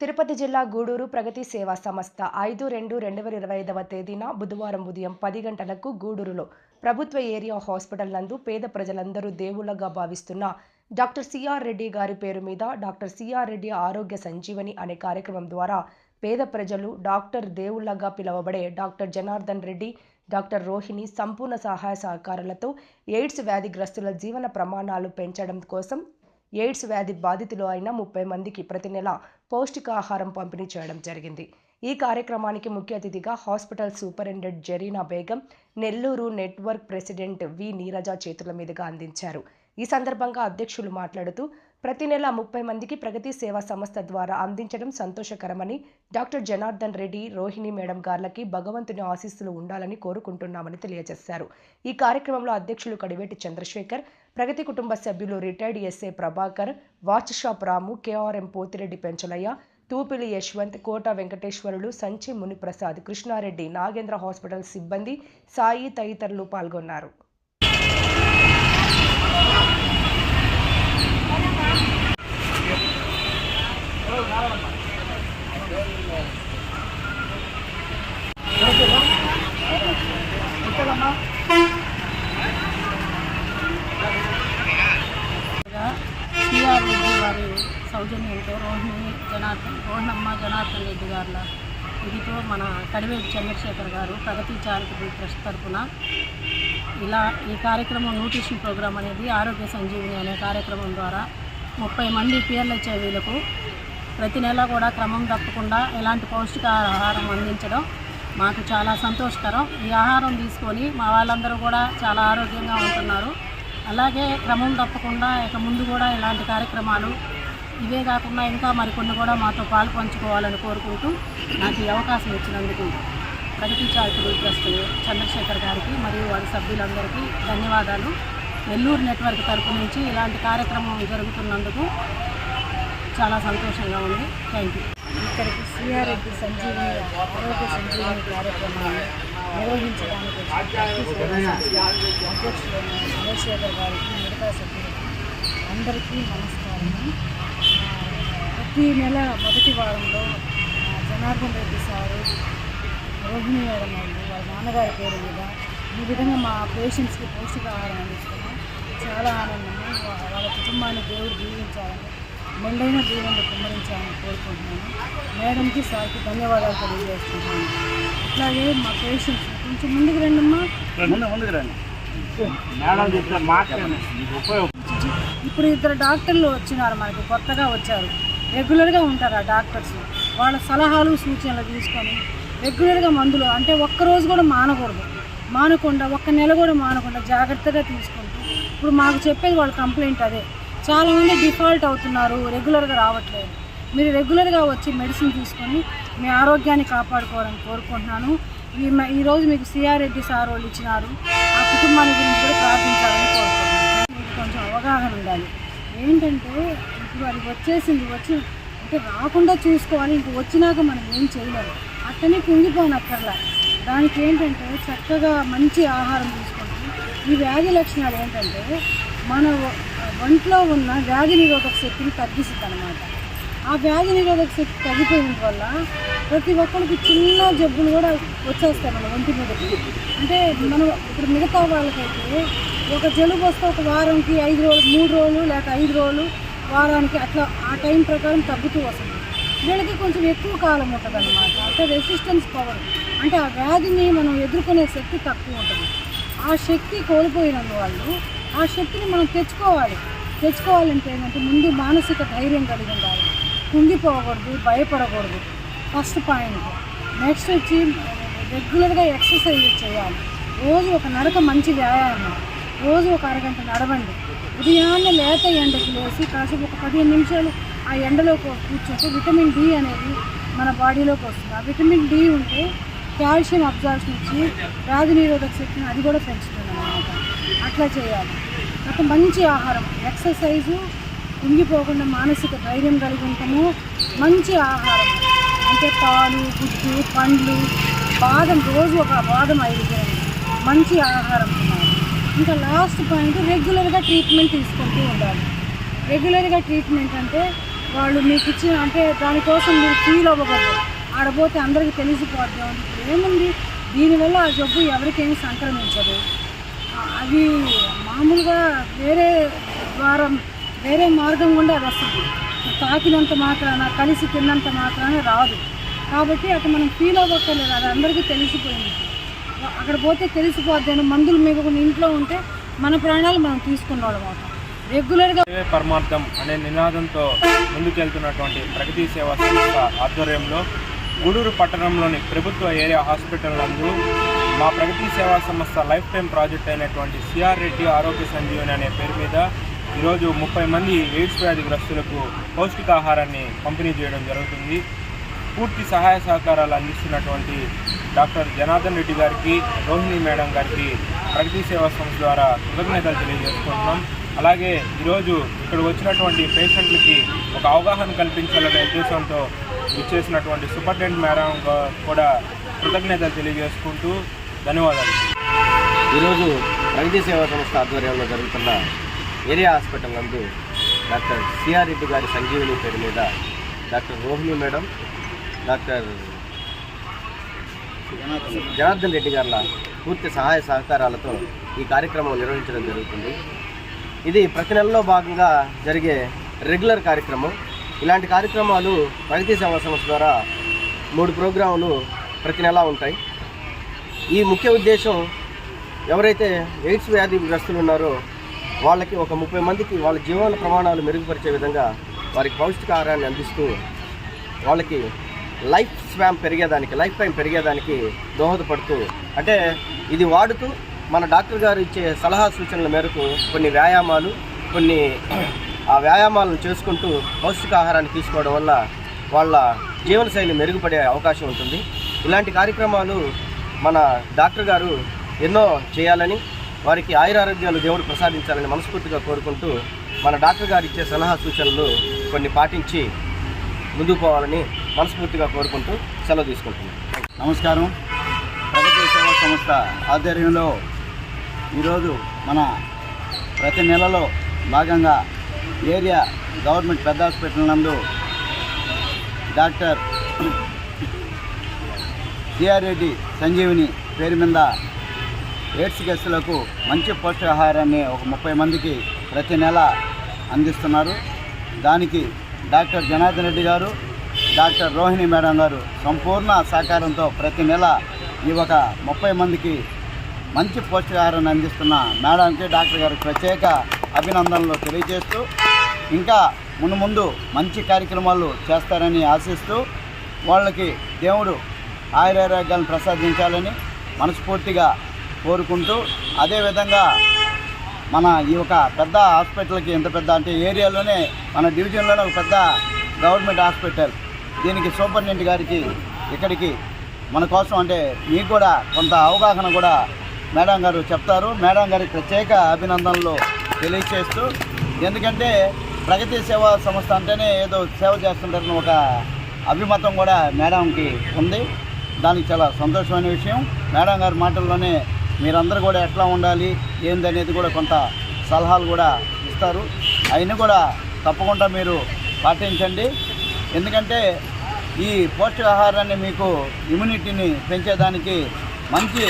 తిరుపతి జిల్లా గూడూరు ప్రగతి సేవా సంస్థ ఐదు రెండు రెండు వేల ఇరవై ఐదవ తేదీన బుధవారం ఉదయం పది గంటలకు గూడూరులో ప్రభుత్వ ఏరియా హాస్పిటల్ నందు పేద ప్రజలందరూ దేవుళ్ళగా భావిస్తున్న డాక్టర్ సిఆర్ రెడ్డి గారి పేరు మీద డాక్టర్ సిఆర్ రెడ్డి ఆరోగ్య సంజీవని అనే కార్యక్రమం ద్వారా పేద ప్రజలు డాక్టర్ దేవుళ్ళగా పిలువబడే డాక్టర్ జనార్దన్ రెడ్డి డాక్టర్ రోహిణి సంపూర్ణ సహాయ సహకారాలతో ఎయిడ్స్ వ్యాధిగ్రస్తుల జీవన ప్రమాణాలు పెంచడం కోసం ఎయిడ్స్ వ్యాధి బాధితులు అయిన ముప్పై మందికి ప్రతి నెల పౌష్టికాహారం పంపిణీ చేయడం జరిగింది. ఈ కార్యక్రమానికి ముఖ్య అతిథిగా hospital superintendent Zarina Begum Nellore network president V Neeraja చేతుల మీదుగా అందించారు. ఈ సందర్భంగా అధ్యక్షులు మాట్లాడుతూ ప్రతి నెల ముప్పై మందికి ప్రగతి సేవా సంస్థ ద్వారా అందించడం సంతోషకరమని డాక్టర్ జనార్దన్ రెడ్డి రోహిణి మేడం గార్లకి భగవంతుని ఆశీస్సులు ఉండాలని కోరుకుంటున్నామని తెలియజేశారు. ఈ కార్యక్రమంలో అధ్యక్షులు కడివేటి చంద్రశేఖర్ ప్రగతి కుటుంబ సభ్యులు retired SA Prabhakar watch shop Ramu KRM Pothireddy Penchalaiah Thupili Yashwanth Kota Venkateswarlu Sanchi Muniprasad Krishnareddy Nagendra hospital సిబ్బంది సాయి తదితరులు పాల్గొన్నారు. సిఆర్ సౌజన్యంతో రోహిణి జనార్దన్ రోహిణమ్మ జనార్దన్ రెడ్డి గారుల ఇదితో మన కడివేటి చంద్రశేఖర్ గారు ప్రగతి చారిటబుల్ ట్రస్ట్ తరఫున ఇలా ఈ కార్యక్రమం న్యూట్రిషన్ ప్రోగ్రాం అనేది ఆరోగ్య సంజీవిని అనే కార్యక్రమం ద్వారా ముప్పై మంది పిఎల్హెచ్ఐవీలకు ప్రతి నెల కూడా క్రమం తప్పకుండా ఎలాంటి పౌష్టికాహారం అందించడం మాకు చాలా సంతోషకరం. ఈ ఆహారం తీసుకొని మా వాళ్ళందరూ కూడా చాలా ఆరోగ్యంగా ఉంటున్నారు. అలాగే క్రమం తప్పకుండా ఇక ముందు కూడా ఇలాంటి కార్యక్రమాలు ఇవే కాకుండా ఇంకా మరికొన్ని కూడా మాతో పాలు పంచుకోవాలని కోరుకుంటూ నాకు ఈ అవకాశం ఇచ్చినందుకు ప్రగతి చారిటబుల్ ట్రస్ట్ చంద్రశేఖర్ గారికి మరియు వారి సభ్యులందరికీ ధన్యవాదాలు. నెల్లూరు నెట్వర్క్ తరపు నుంచి ఇలాంటి కార్యక్రమం జరుగుతున్నందుకు చాలా సంతోషంగా ఉంది. థ్యాంక్ యూ ఇక్కడికి శ్రీహారెడ్డి సంజీవిని ఆరోగ్య సంజీవిని కార్యక్రమాన్ని నిర్వహించడానికి వచ్చిన అధ్యక్షులైన చంద్రశేఖర్ గారికి మిగతా సభ్యులకి అందరికీ నమస్కారం. ప్రతి నెల మొదటి వారంలో జనార్దన్ రెడ్డి సారు రోహిణి మేడం వాళ్ళు వాళ్ళ నాన్నగారి పేరు మీద ఈ విధంగా మా పేషెంట్స్కి పౌష్టికాహారం అందిస్తున్నాం. చాలా ఆనందము వాళ్ళ కుటుంబాన్ని దేవుడు దీవించాలని మెండైన దీవెనలు కుమ్మరించాలని కోరుకుంటున్నాను. మేడంకి సార్కి ధన్యవాదాలు తెలియజేస్తున్నాను. అట్లాగే మా పేషెంట్స్ కొంచెం ముందుకు రండమ్మా ముందు ముందుకు రండి. ఇప్పుడు ఇద్దరు డాక్టర్లు వచ్చినారు మనకి కొత్తగా వచ్చారు. రెగ్యులర్గా ఉంటారు ఆ డాక్టర్స్. వాళ్ళ సలహాలు సూచనలు తీసుకొని రెగ్యులర్గా మందులు అంటే ఒక్కరోజు కూడా మానకూడదు. మానకుండా ఒక్క నెల కూడా మానకుండా జాగ్రత్తగా తీసుకుంటూ ఇప్పుడు మాకు చెప్పేది వాళ్ళ కంప్లైంట్ అదే. చాలామంది డిఫాల్ట్ అవుతున్నారు రెగ్యులర్గా రావట్లేదు. మీరు రెగ్యులర్గా వచ్చి మెడిసిన్ తీసుకొని మీ ఆరోగ్యాన్ని కాపాడుకోవాలని కోరుకుంటున్నాను. ఈ మ- ఈరోజు మీకు సిఆర్ రెడ్డి సార్ వాళ్ళు ఇచ్చినారు. ఆ కుటుంబాన్ని గురించి కూడా ప్రార్థించాలని కోరుకుంటున్నాను. మీకు కొంచెం అవగాహన ఉండాలి. ఏంటంటే ఇప్పుడు అది వచ్చేసింది వచ్చి అంటే రాకుండా చూసుకోవాలి ఇంక వచ్చినాక మనం ఏం చేయలేము. అట్టనే కుంగిపోనక్కర్లా. దానికి ఏంటంటే చక్కగా మంచి ఆహారం తీసుకుంటాం ఈ వ్యాధి లక్షణాలు ఏంటంటే మన ఒంట్లో ఉన్న వ్యాధి నిరోధక శక్తిని తగ్గిస్తుంది అనమాట ఆ వ్యాధి నిరోధక శక్తి తగ్గిపోయిన వల్ల ప్రతి ఒక్కరికి చిన్న జబ్బులు కూడా వచ్చేస్తాయి మన ఒంటి మీదకి. అంటే మనం ఇప్పుడు మిగతా వాళ్ళకైతే ఒక జలుబు వస్తే ఒక వారంకి ఐదు రోజులు మూడు రోజులు లేక ఐదు రోజులు వారానికి అట్లా ఆ టైం ప్రకారం తగ్గుతూ వస్తుంది. వీళ్ళకి కొంచెం ఎక్కువ కాలం ఉంటుంది అనమాట అంటే రెసిస్టెన్స్ పవర్. అంటే ఆ వ్యాధిని మనం ఎదుర్కొనే శక్తి తక్కువ ఉంటుంది. ఆ శక్తి కోల్పోయినందు వాళ్ళు ఆ శక్తిని మనం తెచ్చుకోవాలి. తెచ్చుకోవాలంటే ఏంటంటే ముందు మానసిక ధైర్యం కలిగి ఉండాలి. కుంగిపోకూడదు భయపడకూడదు. ఫస్ట్ పాయింట్ నెక్స్ట్ వచ్చి రెగ్యులర్గా ఎక్సర్సైజ్ చేయాలి. రోజు ఒక నడక మంచి వ్యాయామం. రోజు ఒక అరగంట నడవండి. ఉదయాన్నే లేత ఎండకి లేచి కాసేపు ఒక పదిహేను నిమిషాలు ఆ ఎండలో కూర్చుంటే విటమిన్ డి అనేది మన బాడీలోకి వస్తుంది. ఆ విటమిన్ డి ఉంటే కాల్షియం అబ్జార్ప్షన్ ఇచ్చి వ్యాధి నిరోధక శక్తిని అది కూడా పెంచుతుంది అన్నమాట. అట్లా చేయాలి. ఒక మంచి ఆహారం. ఎక్సర్సైజు కుంగిపోకుండా మానసిక ధైర్యం కలిగి ఉంటాము మంచి ఆహారం. అంటే పాలు గుడ్డు పండ్లు బాదం రోజు ఒక బాదం ఐదు గ్రాములు మంచి ఆహారం తినాలి. ఇంకా లాస్ట్ పాయింట్ రెగ్యులర్గా ట్రీట్మెంట్ తీసుకుంటూ ఉండాలి. రెగ్యులర్గా ట్రీట్మెంట్ అంటే వాళ్ళు మీకు ఇచ్చిన అంటే దానికోసం మీరు ఫీల్ అవ్వకూడదు. ఆడపోతే అందరికీ తెలిసిపోద్దాం. ఇప్పుడు ఏముంది? దీనివల్ల ఆ జబ్బు ఎవరికేమి సంక్రమించదు. అది మామూలుగా వేరే ద్వారం వేరే మార్గం గుండా అది వస్తుంది తాకినంత మాత్రాన కలిసి తిన్నంత మాత్రాన రాదు. కాబట్టి అటు మనం ఫీల్ అవ్వక్కర్లేదు అది అందరికీ తెలిసిపోయింది. అక్కడ పోతే తెలిసిపోద్ది మందులు మిగకుండా ఇంట్లో ఉంటే మన ప్రాణాలు మనం తీసుకున్న వాళ్ళం రెగ్యులర్గా పరమార్థం అనే నినాదంతో ముందుకెళ్తున్నటువంటి ప్రగతి సేవా సంస్థ ఆధ్వర్యంలో గూడూరు పట్టణంలోని ప్రభుత్వ ఏరియా హాస్పిటల్ నందు మా ప్రగతి సేవా సంస్థ లైఫ్ టైం ప్రాజెక్ట్ అయినటువంటి సిఆర్ రెడ్డి ఆరోగ్య సంజీవని అనే పేరు మీద ఈరోజు ముప్పై మంది ఎయిడ్స్ వ్యాధిగ్రస్తులకు పౌష్టికాహారాన్ని పంపిణీ చేయడం జరుగుతుంది. పూర్తి సహాయ సహకారాలు అందిస్తున్నటువంటి డాక్టర్ జనార్దన్ రెడ్డి గారికి రోహిణి మేడం గారికి ప్రగతి సేవా సంస్థ ద్వారా కృతజ్ఞతలు తెలియజేసుకుంటున్నాం. అలాగే ఈరోజు ఇక్కడ వచ్చినటువంటి పేషెంట్లకి ఒక అవగాహన కల్పించాలనే ఉద్దేశంతో ఇచ్చేసినటువంటి సూపరింటెండెంట్ మేడం కూడా కృతజ్ఞతలు తెలియజేసుకుంటూ ధన్యవాదాలు. ఈరోజు వైద్య సేవా సంస్థ ఆధ్వర్యంలో జరుగుతున్న ఏరియా హాస్పిటల్ నందు డాక్టర్ సిఆర్ రెడ్డి గారి సంజీవిని పేరు మీద doctor Rohini madam doctor Janardhan Reddy గారుల పూర్తి సహాయ సహకారాలతో ఈ కార్యక్రమం నిర్వహించడం జరుగుతుంది. ఇది ప్రతి నెలలో భాగంగా జరిగే రెగ్యులర్ కార్యక్రమం. ఇలాంటి కార్యక్రమాలు ప్రగతి సేవా సంస్థ ద్వారా మూడు ప్రోగ్రాములు ప్రతి నెలా ఉంటాయి. ఈ ముఖ్య ఉద్దేశం ఎవరైతే ఎయిడ్స్ వ్యాధి గ్రస్తులు ఉన్నారో వాళ్ళకి ఒక ముప్పై మందికి వాళ్ళ జీవన ప్రమాణాలు మెరుగుపరిచే విధంగా వారికి పౌష్టికాహారాన్ని అందిస్తూ వాళ్ళకి లైఫ్ స్వామ్ పెరిగేదానికి లైఫ్ టైం పెరిగేదానికి దోహదపడుతూ అంటే ఇది వాడుతూ మన డాక్టర్ గారు ఇచ్చే సలహా సూచనల మేరకు కొన్ని వ్యాయామాలు కొన్ని ఆ వ్యాయామాలను చేసుకుంటూ పౌష్టికాహారాన్ని తీసుకోవడం వల్ల వాళ్ళ జీవనశైలి మెరుగుపడే అవకాశం ఉంటుంది. ఇలాంటి కార్యక్రమాలు మన డాక్టర్ గారు ఎన్నో చేయాలని వారికి ఆయురారోగ్యాలు దేవుడు ప్రసాదించాలని మనస్ఫూర్తిగా కోరుకుంటూ మన డాక్టర్ గారు ఇచ్చే సలహా సూచనలు కొన్ని పాటించి ముందుకు పోవాలని మనస్ఫూర్తిగా కోరుకుంటూ సెలవు తీసుకుంటున్నాను నమస్కారం. ప్రగతి సేవా సంస్థ ఆధ్వర్యంలో ఈరోజు మన ప్రతి నెలలో భాగంగా ఏరియా గవర్నమెంట్ పెద్ద హాస్పిటల్ నందు డాక్టర్ సిఆర్ రెడ్డి సంజీవిని పేరు మీద ఎయిడ్స్ గెస్టులకు మంచి పోషకాహారాన్ని ఒక ముప్పై మందికి ప్రతి నెల అందిస్తున్నారు. దానికి డాక్టర్ జనార్దన్ రెడ్డి గారు డాక్టర్ రోహిణి మేడం గారు సంపూర్ణ సహకారంతో ప్రతి నెల ఈ ఒక ముప్పై మందికి మంచి పోషకాహారాన్ని అందిస్తున్న మేడంకి డాక్టర్ గారికి ప్రత్యేక అభినందనలు తెలియజేస్తూ ఇంకా ముందు ముందు మంచి కార్యక్రమాలు చేస్తారని ఆశిస్తూ వాళ్ళకి దేవుడు ఆయురారోగ్యాలను ప్రసాదించాలని మనస్ఫూర్తిగా కోరుకుంటూ అదేవిధంగా మన ఈ ఒక పెద్ద హాస్పిటల్కి ఎంత పెద్ద అంటే ఏరియాలోనే మన డివిజన్లోనే ఒక పెద్ద గవర్నమెంట్ హాస్పిటల్. దీనికి సూపరింటెండెంట్ గారికి ఇక్కడికి మన కోసం అంటే మీకు కూడా కొంత అవగాహన కూడా మేడం గారు చెప్తారు. మేడం గారికి ప్రత్యేక అభినందనలు తెలియచేస్తూ ఎందుకంటే ప్రగతి సేవా సంస్థ అంటేనే ఏదో సేవ చేస్తుంటారని ఒక అభిమతం కూడా మేడంకి ఉంది. దానికి చాలా సంతోషమైన విషయం. మేడం గారి మాటల్లోనే మీరందరూ కూడా ఎట్లా ఉండాలి ఏందనేది కూడా కొంత సలహాలు కూడా ఇస్తారు. అయినా కూడా తప్పకుండా మీరు పాటించండి. ఎందుకంటే ఈ పౌష్టికాహారాన్ని మీకు ఇమ్యూనిటీని పెంచేదానికి మంచి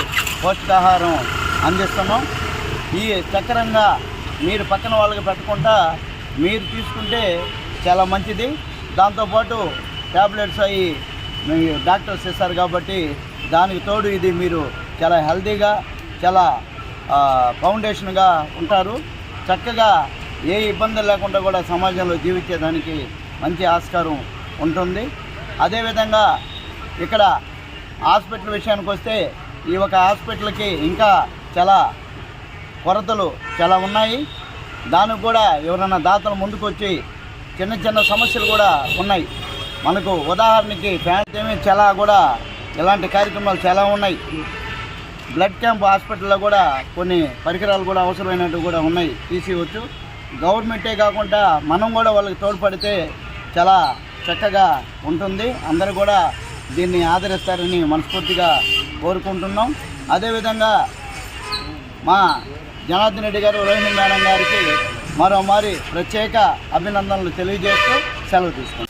పౌష్టికాహారం అందిస్తున్నాం. ఈ చక్రంగా మీరు పక్కన వాళ్ళకి పెట్టకుండా మీరు తీసుకుంటే చాలా మంచిది. దాంతోపాటు ట్యాబ్లెట్స్ అవి మీ డాక్టర్స్ ఇస్తారు కాబట్టి దానికి తోడు ఇది మీరు చాలా హెల్తీగా చాలా ఫౌండేషన్గా ఉంటారు. చక్కగా ఏ ఇబ్బంది లేకుండా కూడా సమాజంలో జీవించేదానికి మంచి ఆస్కారం ఉంటుంది. అదేవిధంగా ఇక్కడ హాస్పిటల్ విషయానికి వస్తే ఈ ఒక హాస్పిటల్కి ఇంకా చాలా కొరతలు చాలా ఉన్నాయి. దానికి కూడా ఎవరైనా దాతలు ముందుకు వచ్చి చిన్న చిన్న సమస్యలు కూడా ఉన్నాయి. మనకు ఉదాహరణకి ఫ్యాంటమీ చాలా కూడా ఇలాంటి కార్యక్రమాలు చాలా ఉన్నాయి. బ్లడ్ క్యాంప్ హాస్పిటల్లో కూడా కొన్ని పరికరాలు కూడా అవసరమైనట్టు కూడా ఉన్నాయి. తీసివచ్చు. గవర్నమెంటే కాకుండా మనం కూడా వాళ్ళకి తోడ్పడితే చాలా చక్కగా ఉంటుంది. అందరూ కూడా దీన్ని ఆదరిస్తారని మనస్ఫూర్తిగా కోరుకుంటున్నాం. అదేవిధంగా మా జనార్దన్ రెడ్డి గారు రోహిణి మేడం గారికి మరోమారి ప్రత్యేక అభినందనలు తెలియజేస్తూ సెలవు తీసుకుంటాం